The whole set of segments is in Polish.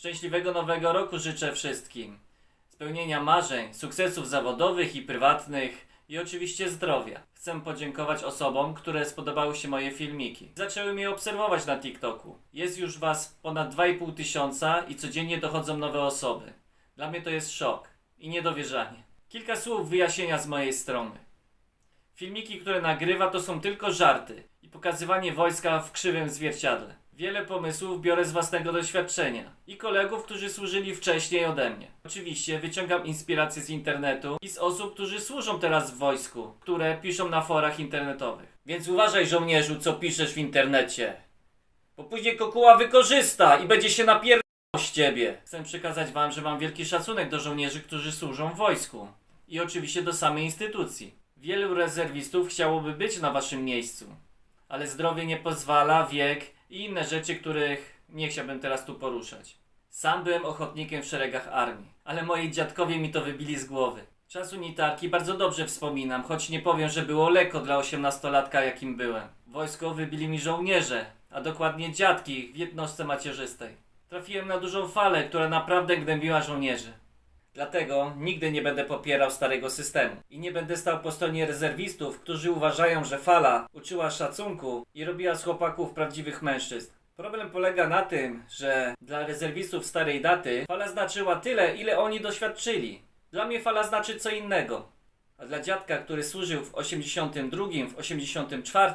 Szczęśliwego nowego roku życzę wszystkim. Spełnienia marzeń, sukcesów zawodowych i prywatnych i oczywiście zdrowia. Chcę podziękować osobom, które spodobały się moje filmiki. Zaczęły mnie obserwować na TikToku. Jest już was ponad 2,5 tysiąca i codziennie dochodzą nowe osoby. Dla mnie to jest szok i niedowierzanie. Kilka słów wyjaśnienia z mojej strony. Filmiki, które nagrywa, to są tylko żarty i pokazywanie wojska w krzywym zwierciadle. Wiele pomysłów biorę z własnego doświadczenia i kolegów, którzy służyli wcześniej ode mnie. Oczywiście wyciągam inspiracje z internetu i z osób, którzy służą teraz w wojsku, które piszą na forach internetowych. Więc uważaj, żołnierzu, co piszesz w internecie, bo później kokuła wykorzysta i będzie się napier z ciebie. Chcę przekazać wam, że mam wielki szacunek do żołnierzy, którzy służą w wojsku. I oczywiście do samej instytucji. Wielu rezerwistów chciałoby być na waszym miejscu. Ale zdrowie nie pozwala, wiek i inne rzeczy, których nie chciałbym teraz tu poruszać. Sam byłem ochotnikiem w szeregach armii, ale moi dziadkowie mi to wybili z głowy. Czas unitarki bardzo dobrze wspominam, choć nie powiem, że było lekko dla osiemnastolatka, jakim byłem. Wojsko wybili mi żołnierze, a dokładnie dziadki w jednostce macierzystej. Trafiłem na dużą falę, która naprawdę gnębiła żołnierzy. Dlatego nigdy nie będę popierał starego systemu i nie będę stał po stronie rezerwistów, którzy uważają, że fala uczyła szacunku i robiła z chłopaków prawdziwych mężczyzn. Problem polega na tym, że dla rezerwistów starej daty fala znaczyła tyle, ile oni doświadczyli. Dla mnie fala znaczy co innego. A dla dziadka, który służył w 82, w 84,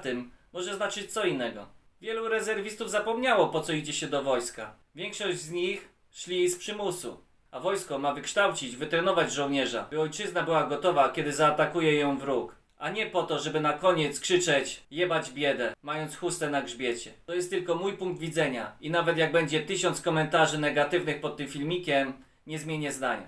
może znaczyć co innego. Wielu rezerwistów zapomniało, po co idzie się do wojska. Większość z nich szli z przymusu. A wojsko ma wykształcić, wytrenować żołnierza, by ojczyzna była gotowa, kiedy zaatakuje ją wróg. A nie po to, żeby na koniec krzyczeć, jebać biedę, mając chustę na grzbiecie. To jest tylko mój punkt widzenia i nawet jak będzie tysiąc komentarzy negatywnych pod tym filmikiem, nie zmienię zdania.